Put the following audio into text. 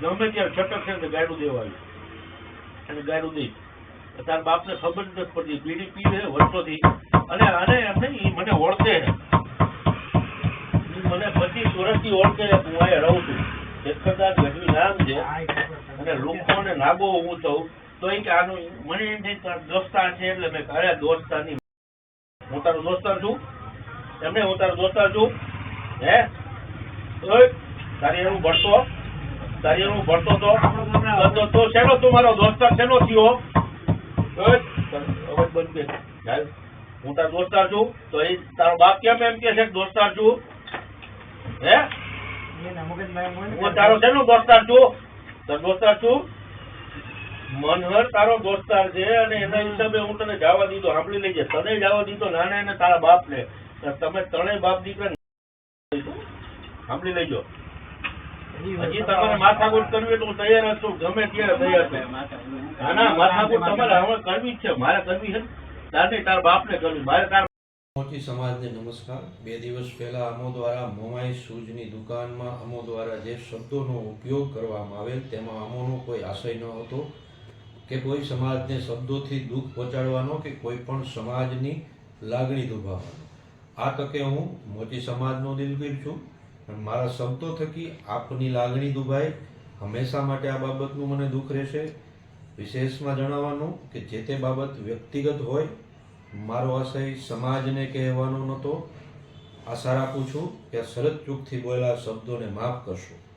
ગમે ત્યાં છટક છે ને ગાડું દેવા અને ગાડું દે તાર બાપને ખબર નથી પડતી. બીડી પીવે વર્ષોથી. અને આને એમ નહીં મને ઓળખે. છે મને પચીસ વર્ષથી ઓળખે. હું અહીંયા રહું છું. શેખરદાસ ગઢવી નામ છે. અને લોકોને નાગો હું થઉં તો એ કે આનું મને એમ થાય દોસ્તાર છે એટલે મેં અરે દોસ્તારની હું તારો દોસ્તાર છું? એમને હું તારો દોસ્તાર છું? હે? તારી એવું ભણતો તારી. હું? તારો દોસ્તાર છું? મનહર તારો દોસ્તાર છે અને એના હિસાબે હું તને જવા દીધો. સાંભળી લેજે. તને જવા દીધો નાના ને તારા બાપ ને તમે ત્રણેય બાપ દીકરા સાંભળી લેજો. હજી તમારે માથાકૂટ કરવી એટલે હું તૈયાર છું. ગમે ત્યારે તૈયાર છું ના ના માથાકૂટ તમારે હવે કરવી છે. મારે કરવી છે. તાર નહીં, તારા બાપને કરવી. મારે તાર મોચી સમાજને નમસ્કાર. બે દિવસ પહેલા અમો દ્વારા મોમાઈ શૂઝની દુકાનમાં અમો દ્વારા જે શબ્દોનો ઉપયોગ કરવામાં આવેલ, તેમાં અમોનો કોઈ આશય ન હતો કે કોઈ સમાજને શબ્દોથી દુઃખ પહોંચાડવાનો કે કોઈ પણ સમાજની લાગણી દુભાવવાનો. આ તકે હું મોચી સમાજનો દિલગીર છું. મારા શબ્દો થકી આપની લાગણી દુભાય. હંમેશા માટે આ બાબતનું મને દુઃખ રહેશે. વિશેષમાં જણાવવાનું કે જે તે બાબત વ્યક્તિગત હોય, મારો આશય સમાજને કહેવાનો નહોતો. આશા રાખું છું કે શરત ચૂકથી બોલેલા શબ્દોને માફ કરશો.